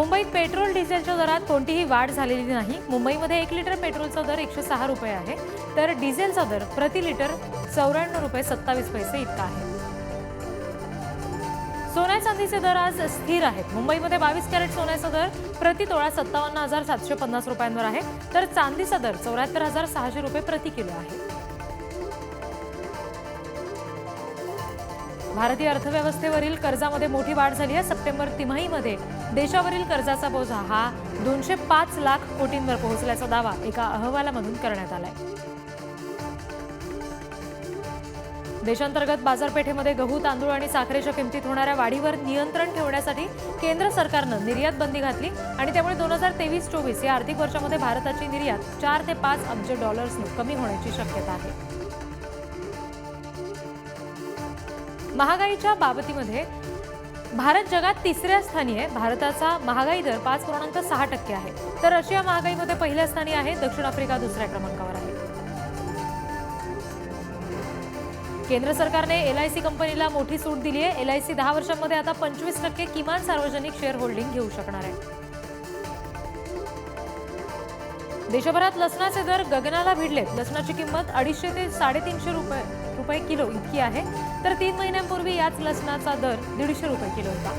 मुंबईत पेट्रोल डिझेलच्या दरात कोणतीही वाढ झालेली नाही. मुंबईमध्ये एक लिटर पेट्रोलचा दर एकशे सहा रुपये आहे. तर डिझेलचा दर प्रति लिटर चौऱ्याण्णव रुपये सत्तावीस पैसे इतका आहे. सोन्या चांदीचे दर आज स्थिर आहेत. मुंबईमध्ये बावीस कॅरेट सोन्याचा दर प्रति तोळा सत्तावन्न हजार सातशे पन्नास रुपयांवर आहे. तर चांदीचा दर चौऱ्याहत्तर हजार सहाशे रुपये प्रति किलो आहे. भारतीय अर्थव्यवस्थेवरील कर्जामध्ये मोठी वाढ झाली आहे. सप्टेंबर तिमाहीमध्ये देशावरील कर्जाचा बोजा हा दोनशे पाच लाख कोटींवर पोहोचल्याचा दावा एका अहवालामधून करण्यात आलाय. देशांतर्गत बाजारपेठेमध्ये गहू तांदूळ आणि साखरेच्या किमतीत होणाऱ्या वाढीवर नियंत्रण ठेवण्यासाठी केंद्र सरकारनं निर्यात बंदी घातली आणि त्यामुळे दोन हजार तेवीस चोवीस या आर्थिक वर्षामध्ये भारताची निर्यात चार ते पाच अब्ज डॉलर्सनं कमी होण्याची शक्यता आहे. महागाईच्या बाबतीमध्ये भारत जगात तिसऱ्या स्थानी आहे भारताचा महागाई दर पाच पूर्णांक सहा टक्के आहे. तर रशिया महागाईमध्ये पहिल्या स्थानी आहे दक्षिण आफ्रिका दुसऱ्या क्रमांकावर आहे. केंद्र सरकारने एल आय सी कंपनीला मोठी सूट दिली आहे एल आय सी दहा वर्षांमध्ये आता पंचवीस टक्के किमान सार्वजनिक शेअर होल्डिंग घेऊ शकणार आहे. देशभरात लसणाचे दर गगनाला भिडलेत. लसणाची किंमत अडीचशे ते साडेतीनशे रुपये रुपये किलो इतकी आहे. तर तीन महिन्यांपूर्वी याच लसणाचा दर दीडशे रुपये किलो होता.